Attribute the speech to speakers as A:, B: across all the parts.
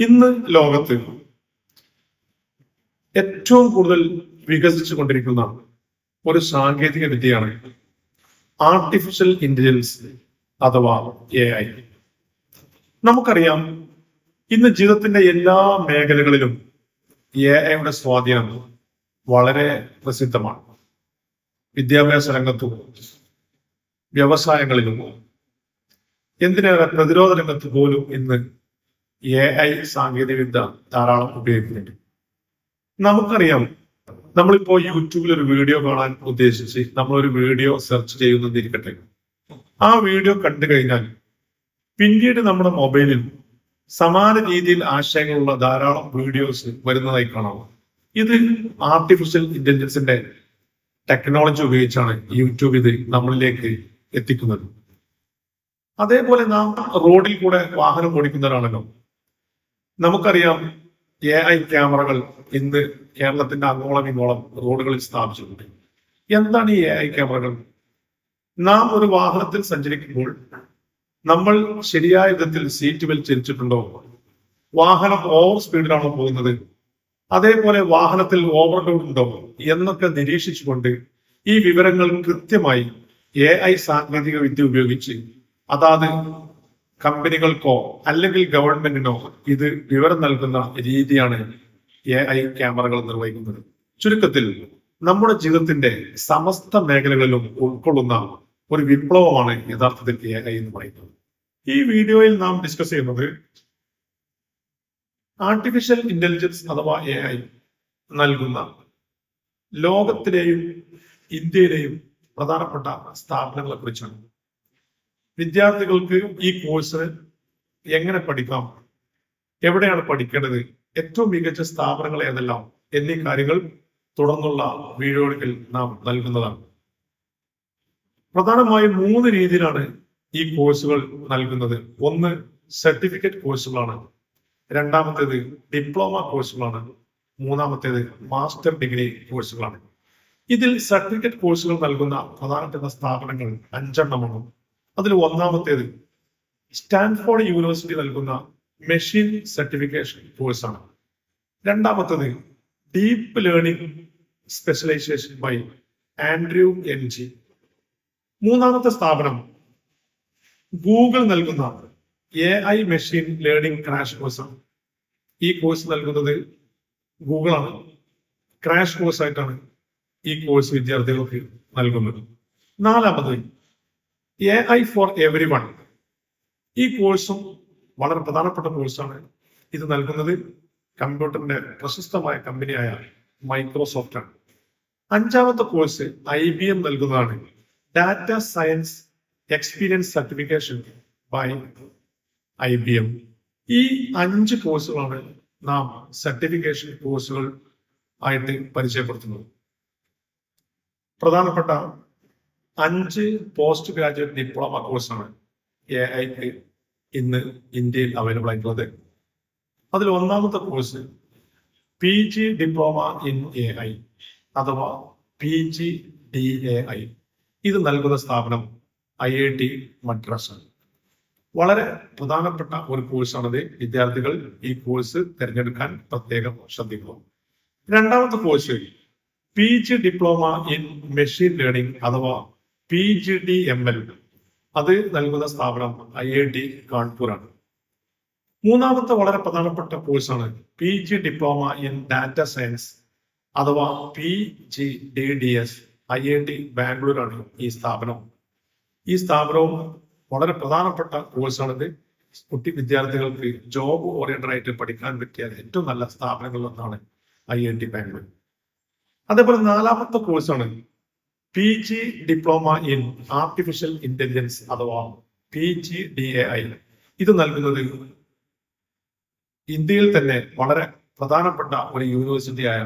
A: ഇന്ന് ലോകത്ത് ഏറ്റവും കൂടുതൽ വികസിച്ചു കൊണ്ടിരിക്കുന്ന ഒരു സാങ്കേതിക വിദ്യയാണ് ആർട്ടിഫിഷ്യൽ ഇന്റലിജൻസ് അഥവാ എ ഐ നമുക്കറിയാം ഇന്ന് ജീവിതത്തിന്റെ എല്ലാ മേഖലകളിലും എ ഐയുടെ സ്വാധീനം വളരെ പ്രസിദ്ധമാണ്. വിദ്യാഭ്യാസ രംഗത്തും വ്യവസായങ്ങളിലും. എന്തിനേറെ പ്രതിരോധ രംഗത്ത് പോലും ഇന്ന് എ ഐ സാങ്കേതികവിദ്യ ധാരാളം ഉപയോഗിക്കുന്നുണ്ട്. നമുക്കറിയാം നമ്മളിപ്പോ യൂട്യൂബിൽ ഒരു വീഡിയോ കാണാൻ ഉദ്ദേശിച്ച് നമ്മളൊരു വീഡിയോ സെർച്ച് ചെയ്യുന്നതിരിക്കട്ടെ. ആ വീഡിയോ കണ്ടു കഴിഞ്ഞാൽ പിന്നീട് നമ്മുടെ മൊബൈലിൽ സമാന രീതിയിൽ ആശയങ്ങളുള്ള ധാരാളം വീഡിയോസ് വരുന്നതായി കാണാം. ഇത് ആർട്ടിഫിഷ്യൽ ഇന്റലിജൻസിന്റെ ടെക്നോളജി ഉപയോഗിച്ചാണ് യൂട്യൂബ് ഇത് നമ്മളിലേക്ക് എത്തിക്കുന്നത്. അതേപോലെ നാം റോഡിൽ കൂടെ വാഹനം ഓടിക്കുന്നവരാണല്ലോ. നമുക്കറിയാം എ ഐ ക്യാമറകൾ ഇന്ന് കേരളത്തിന്റെ അങ്ങോളം ഇങ്ങോളം റോഡുകളിൽ സ്ഥാപിച്ചിട്ടുണ്ട്. എന്താണ് ഈ എ ഐ ക്യാമറകൾ? നാം ഒരു വാഹനത്തിൽ സഞ്ചരിക്കുമ്പോൾ നമ്മൾ ശരിയായ വിധത്തിൽ സീറ്റ് ബെൽറ്റ് ധരിച്ചിട്ടുണ്ടോ? വാഹനം ഓവർ സ്പീഡിലാണോ പോകുന്നത്? അതേപോലെ വാഹനത്തിൽ ഓവർലോഡ് ഉണ്ടോ? എന്നൊക്കെ നിരീക്ഷിച്ചുകൊണ്ട് ഈ വിവരങ്ങൾ കൃത്യമായി എ ഐ സാങ്കേതിക വിദ്യ ഉപയോഗിച്ച് അതാത് കമ്പനികൾക്കോ അല്ലെങ്കിൽ ഗവൺമെന്റിനോ ഇത് വിവരം നൽകുന്ന രീതിയാണ് എ ഐ ക്യാമറകൾ നിർവഹിക്കുന്നത്. ചുരുക്കത്തിൽ നമ്മുടെ ജീവിതത്തിന്റെ സമസ്ത മേഖലകളിലും ഉൾക്കൊള്ളുന്ന ഒരു വിപ്ലവമാണ് യഥാർത്ഥത്തിൽ എ ഐ എന്ന് പറയുന്നത്. ഈ വീഡിയോയിൽ നാം ഡിസ്കസ് ചെയ്യുന്നത് ആർട്ടിഫിഷ്യൽ ഇന്റലിജൻസ് അഥവാ എ ഐ നൽകുന്ന ലോകത്തിലെയും ഇന്ത്യയിലെയും പ്രധാനപ്പെട്ട സ്ഥാപനങ്ങളെ കുറിച്ചാണ്. വിദ്യാർത്ഥികൾക്ക് ഈ കോഴ്സ് എങ്ങനെ പഠിക്കാം? എവിടെയാണ് പഠിക്കേണ്ടത്? ഏറ്റവും മികച്ച സ്ഥാപനങ്ങൾ ഏതെല്ലാം? എന്നീ കാര്യങ്ങൾ തുടർന്നുള്ള വീഡിയോകളിൽ നാം നൽകുന്നതാണ്. പ്രധാനമായും മൂന്ന് രീതിയിലാണ് ഈ കോഴ്സുകൾ നൽകുന്നത്. ഒന്ന് സർട്ടിഫിക്കറ്റ് കോഴ്സുകളാണ്. രണ്ടാമത്തേത് ഡിപ്ലോമ കോഴ്സുകളാണ്. മൂന്നാമത്തേത് മാസ്റ്റർ ഡിഗ്രി കോഴ്സുകളാണ്. ഇതിൽ സർട്ടിഫിക്കറ്റ് കോഴ്സുകൾ നൽകുന്ന പ്രധാനപ്പെട്ട സ്ഥാപനങ്ങൾ അഞ്ചെണ്ണമാണ്. അതിൽ ഒന്നാമത്തേത് സ്റ്റാൻഫോർഡ് യൂണിവേഴ്സിറ്റി നൽകുന്ന മെഷീൻ സർട്ടിഫിക്കേഷൻ കോഴ്സാണ്. രണ്ടാമത്തേത് deep learning specialization by Andrew N G. മൂന്നാമത്തെ സ്ഥാപനം ഗൂഗിൾ നൽകുന്ന A I machine learning crash കോഴ്സാണ്. ഈ കോഴ്സ് നൽകുന്നത് ഗൂഗിളാണ്. ക്രാഷ് കോഴ്സ് ആയിട്ടാണ് ഈ കോഴ്സ് വിദ്യാർത്ഥികൾക്ക് നൽകുന്നത്. നാലാമത് A I for everyone ഈ കോഴ്സും വളരെ പ്രധാനപ്പെട്ട കോഴ്സാണ്. ഇത് നൽകുന്നത് കമ്പ്യൂട്ടറിന്റെ പ്രശസ്തമായ കമ്പനിയായ മൈക്രോസോഫ്റ്റ് ആണ്. അഞ്ചാമത്തെ കോഴ്സ് ഐ ബി എം നൽകുന്നതാണ്. Data science experience certification by I B M ഈ അഞ്ച് കോഴ്സുകളാണ് നാം സർട്ടിഫിക്കേഷൻ കോഴ്സുകൾ ആയിട്ട് പരിചയപ്പെടുത്തുന്നത്. പ്രധാനപ്പെട്ട അഞ്ച് പോസ്റ്റ് ഗ്രാജുവേറ്റ് ഡിപ്ലോമ കോഴ്സാണ് എ ഐക്ക് ഇന്ന് ഇന്ത്യയിൽ അവൈലബിൾ ആയിട്ടുള്ളത്. അതിൽ ഒന്നാമത്തെ course P G diploma in A I അഥവാ P G D A I ഇത് നൽകുന്ന സ്ഥാപനം ഐ ഐ ടി മദ്രാസ് വളരെ പ്രധാനപ്പെട്ട ഒരു കോഴ്സാണത് വിദ്യാർത്ഥികൾ ഈ കോഴ്സ് തിരഞ്ഞെടുക്കാൻ പ്രത്യേകം ശ്രദ്ധിക്കുക. രണ്ടാമത്തെ course P G diploma in machine learning അഥവാ P G D M L അത് നൽകുന്ന സ്ഥാപനം ഐ ഐ ടി കാൺപൂർ ആണ്. മൂന്നാമത്തെ വളരെ പ്രധാനപ്പെട്ട കോഴ്സാണ് P G diploma in data science അഥവാ P G D D S I I T ബാംഗ്ലൂരാണ് ഈ സ്ഥാപനം ഈ സ്ഥാപനവും വളരെ പ്രധാനപ്പെട്ട കോഴ്സാണിത് കുട്ടി വിദ്യാർത്ഥികൾക്ക് ജോബ് ഓറിയന്റഡ് ആയിട്ട് പഠിക്കാൻ പറ്റിയ ഏറ്റവും നല്ല സ്ഥാപനങ്ങളിൽ ഒന്നാണ് ഐ ഐ ടി ബാംഗ്ലൂർ അതേപോലെ നാലാമത്തെ കോഴ്സാണ് P G diploma in artificial intelligence അഥവാ P G D A I ഇത് നൽകുന്നത് ഇന്ത്യയിൽ തന്നെ വളരെ പ്രധാനപ്പെട്ട ഒരു യൂണിവേഴ്സിറ്റിയായ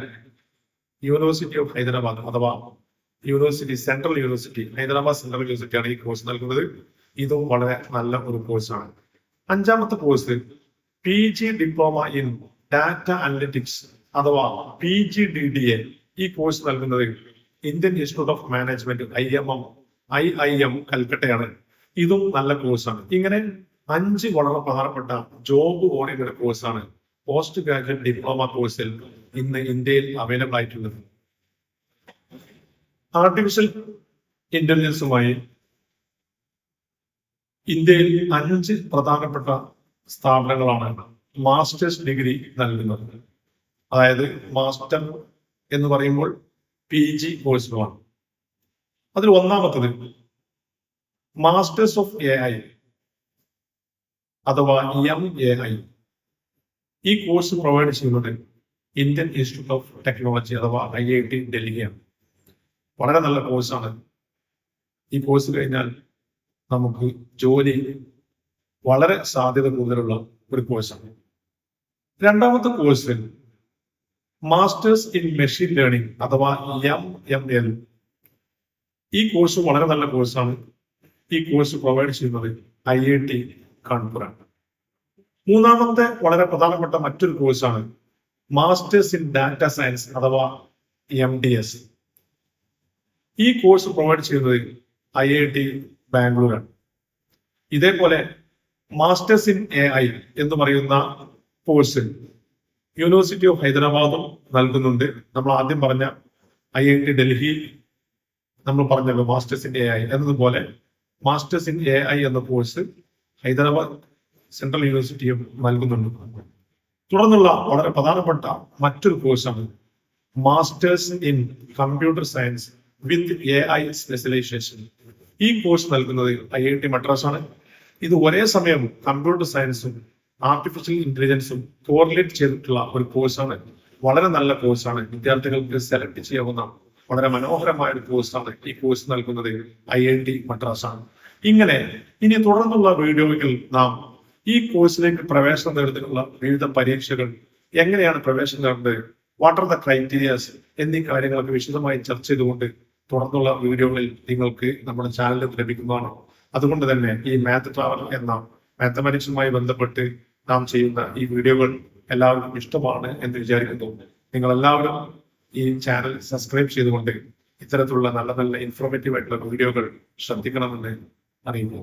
A: യൂണിവേഴ്സിറ്റി ഓഫ് ഹൈദരാബാദ് അഥവാ university central university Hyderabad central യൂണിവേഴ്സിറ്റിയാണ് ഈ കോഴ്സ് നൽകുന്നത്. ഇതും വളരെ നല്ല ഒരു കോഴ്സാണ് അഞ്ചാമത്തെ course P G diploma in data analytics അഥവാ P G D D A ഈ കോഴ്സ് നൽകുന്നത് Indian institute of management I M M I I M കൽക്കട്ടയാണ് ഇതും നല്ല കോഴ്സാണ് ഇങ്ങനെ അഞ്ച് വളരെ പ്രധാനപ്പെട്ട ജോബ് ഓറിയന്റഡ് കോഴ്സാണ് പോസ്റ്റ് ഗ്രാജുവേറ്റ് ഡിപ്ലോമ കോഴ്സിൽ ഇന്ന് ഇന്ത്യയിൽ അവൈലബിൾ ആയിട്ടുള്ളത്. ആർട്ടിഫിഷ്യൽ ഇന്റലിജൻസുമായി ഇന്ത്യയിൽ അഞ്ച് പ്രധാനപ്പെട്ട സ്ഥാപനങ്ങളാണ് മാസ്റ്റേഴ്സ് ഡിഗ്രി നൽകുന്നത്. അതായത് മാസ്റ്റർ എന്ന് പറയുമ്പോൾ പി ജി കോഴ്സുകളാണ് അതിൽ ഒന്നാമത്തത് മാസ്റ്റേഴ്സ് ഓഫ് എ ഐ അഥവാ എം എ ഐ ഈ കോഴ്സ് പ്രൊവൈഡ് ചെയ്യുന്നത് ഇന്ത്യൻ ഇൻസ്റ്റിറ്റ്യൂട്ട് ഓഫ് ടെക്നോളജി അഥവാ ഐ ഐ ടി ഡൽഹിയാണ്. വളരെ നല്ല കോഴ്സാണ് ഈ കോഴ്സ് കഴിഞ്ഞാൽ നമുക്ക് ജോലി വളരെ സാധ്യത കൂടുതലുള്ള ഒരു കോഴ്സാണ് രണ്ടാമത്തെ course masters in machine learning അഥവാ എം എം എൽ ഈ കോഴ്സ് വളരെ നല്ല കോഴ്സാണ് ഈ കോഴ്സ് പ്രൊവൈഡ് ചെയ്യുന്നത് ഐ ഐ ടി കാൺപുരാണ് മൂന്നാമത്തെ വളരെ പ്രധാനപ്പെട്ട മറ്റൊരു കോഴ്സാണ് മാസ്റ്റേഴ്സ് ഇൻ ഡാറ്റ സയൻസ് അഥവാ എം ഡി എസ് ഈ കോഴ്സ് പ്രൊവൈഡ് ചെയ്യുന്നത് ഐ ഐ ടി ബാംഗ്ലൂരാണ് ഇതേപോലെ മാസ്റ്റേഴ്സ് ഇൻ എ ഐ എന്ന് പറയുന്ന കോഴ്സ് യൂണിവേഴ്സിറ്റി ഓഫ് ഹൈദരാബാദും നൽകുന്നുണ്ട്. നമ്മൾ ആദ്യം പറഞ്ഞ ഐ ഐ ടി ഡൽഹി നമ്മൾ പറഞ്ഞല്ലോ മാസ്റ്റേഴ്സ് ഇൻ എ ഐ എന്നതുപോലെ മാസ്റ്റേഴ്സ് ഇൻ എ ഐ എന്ന കോഴ്സ് ഹൈദരാബാദ് സെൻട്രൽ യൂണിവേഴ്സിറ്റിയും നൽകുന്നുണ്ട്. തുടർന്നുള്ള വളരെ പ്രധാനപ്പെട്ട മറ്റൊരു കോഴ്സാണ് masters in computer science with A I specialization ഈ കോഴ്സ് നൽകുന്നത് ഐ ഐ ടി മദ്രാസ് ആണ്. ഇത് ഒരേ സമയം കമ്പ്യൂട്ടർ സയൻസും ആർട്ടിഫിഷ്യൽ ഇന്റലിജൻസും കോറിലേറ്റ് ചെയ്തിട്ടുള്ള ഒരു കോഴ്സാണ് വളരെ നല്ല കോഴ്സാണ് വിദ്യാർത്ഥികൾക്ക് സെലക്ട് ചെയ്യാവുന്ന വളരെ മനോഹരമായ ഒരു കോഴ്സാണ് ഈ കോഴ്സ് നൽകുന്നത് ഐ ഐ ടി മദ്രാസ് ആണ്. ഇങ്ങനെ ഇനി തുടർന്നുള്ള വീഡിയോയിൽ നാം ഈ കോഴ്സിലേക്ക് പ്രവേശനം നേടുന്നതിനുള്ള വിവിധ പരീക്ഷകൾ എങ്ങനെയാണ് പ്രവേശനം നേടുന്നത് വാട്ട് ആർ ദ ക്രൈറ്റീരിയാസ് എന്നീ കാര്യങ്ങളൊക്കെ വിശദമായി ചർച്ച ചെയ്തുകൊണ്ട് തുടർന്നുള്ള വീഡിയോകളിൽ നിങ്ങൾക്ക് നമ്മുടെ ചാനലിൽ ലഭിക്കുന്നതാണ്. അതുകൊണ്ട് തന്നെ ഈ മാത്ത് ട്രാവൽ എന്ന മാത്തമാറ്റിക്സുമായി ബന്ധപ്പെട്ട് നാം ചെയ്യുന്ന ഈ വീഡിയോകൾ എല്ലാവർക്കും ഇഷ്ടമാണ് എന്ന് വിചാരിക്കുന്നു. നിങ്ങൾ എല്ലാവരും ഈ ചാനൽ സബ്സ്ക്രൈബ് ചെയ്തുകൊണ്ട് ഇത്തരത്തിലുള്ള നല്ല നല്ല ഇൻഫോർമേറ്റീവ് ആയിട്ടുള്ള വീഡിയോകൾ ശ്രദ്ധിക്കണമെന്ന് അറിയുന്നു.